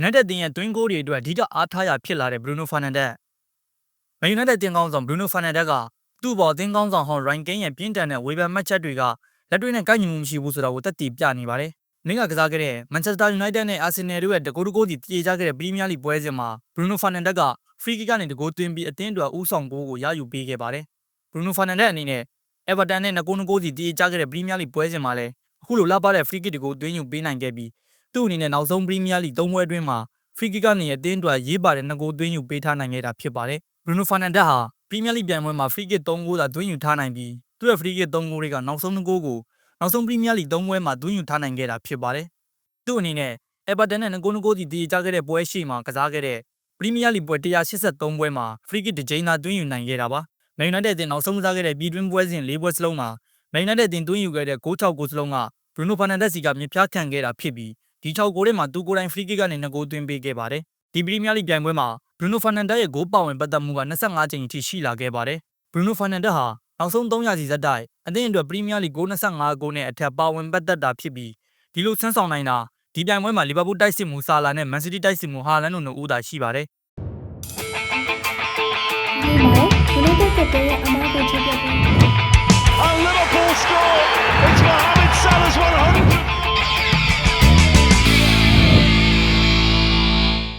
United တင်ရဲ့ twin goal တွေအတွက်အဓိကအားထားရဖြစ်လာတဲ့ Bruno Fernandes Man United တင်ကောင်းဆောင် Bruno Fernandes ကသူ့ဘော်တင်ကောင်းဆောင်ဟောင်း Ryan Kane ရဲ့ပြင်းထန်တဲ့ဝေဖန်မှတ်ချက်တွေကလက်တွေ့နဲ့ကိုက်ညီမှုမရှိဘူးဆိုတာကိုသက်တည်ပြနေပါတယ်။နေ့ကကစားခဲ့တဲ့ Manchester United နဲ့ Arsenal တို့ရဲ့တကူတကူစီတည်ကြခဲ့တဲ့ Premier League ပွဲစဉ်မှာ Bruno Fernandes က free kick ကနေတကူသွင်းပြီးအသင်းအတွက်ဦးဆောင်ဂိုးကိုရယူပေးခဲ့ပါတယ်။ Bruno Fernandes အနေနဲ့ Everton နဲ့ငကိုးငကိုးစီတည်ကြခဲ့တဲ့ Premier League ပွဲစဉ်မှာလည်းအခုလိုလှပတဲ့ free kick တွေကိုသွင်းယူပေးနိုင်ခဲ့ပြီး သူ့အနေနဲ့နောက်ဆုံး Premier League ၃ပွဲအတွင်းမှာ free kick ကနေအသင်းအတွက်ရေးပါတဲ့နှစ်ဂိုးသွင်းယူပေးထားနိုင်ခဲ့တာဖြစ်ပါတယ်။ Bruno Fernandes ဟာ Premier League ပြိုင်ပွဲမှာ free kick 3ဂိုးသာသွင်းယူထားနိုင်ပြီးသူ့ရဲ့ free kick 3ဂိုးတွေကနောက်ဆုံး2ဂိုးကိုနောက်ဆုံး Premier League 3ပွဲမှာသွင်းယူထားနိုင်ခဲ့တာဖြစ်ပါတယ်။သူ့အနေနဲ့ Everton နဲ့ငကိုးငကိုးစီတည်ကြခဲ့တဲ့ပွဲရှိမှာကစားခဲ့တဲ့ Premier League ပွဲ183ပွဲမှာ free kick တစ်ကြိမ်သာသွင်းယူနိုင်ခဲ့တာပါ။ Man United အသင်းနောက်ဆုံးကစားခဲ့တဲ့ပြည်တွင်းပွဲစဉ်၄ပွဲစလုံးမှာ Man United အသင်းသွင်းယူခဲ့တဲ့6 6ဂိုးစလုံးက Bruno Fernandes စီကမြပြခံခဲ့တာဖြစ်ပြီး ဒီ6ဂိုးထဲမှာသူကိုယ်တိုင် free kick ကနေ2ဂိုးသွင်းပေးခဲ့ပါတယ်။ဒီ Premier League ပြိုင်ပွဲမှာ Bruno Fernandes ရဲ့ဂိုးပါဝင်ပတ်သက်မှုက25ကြိမ်အထိရှိလာခဲ့ပါတယ်။ Bruno Fernandes ဟာနောက်ဆုံး300စီဇက်တိုက်အသင်းအတွက် Premier League ဂိုး25ဂိုးနဲ့အထက်ပါဝင်ပတ်သက်တာဖြစ်ပြီးဒီလိုဆန်းဆောင်နိုင်တာဒီပြိုင်ပွဲမှာလီဗာပူးတိုက်စစ်မှုဆာလာနဲ့ Man City တိုက်စစ်မှုဟာလန်တို့နှစ်ဦးသာရှိပါတယ်။ဒီမှာ United ကတည်းကအမားကိုချပြပေး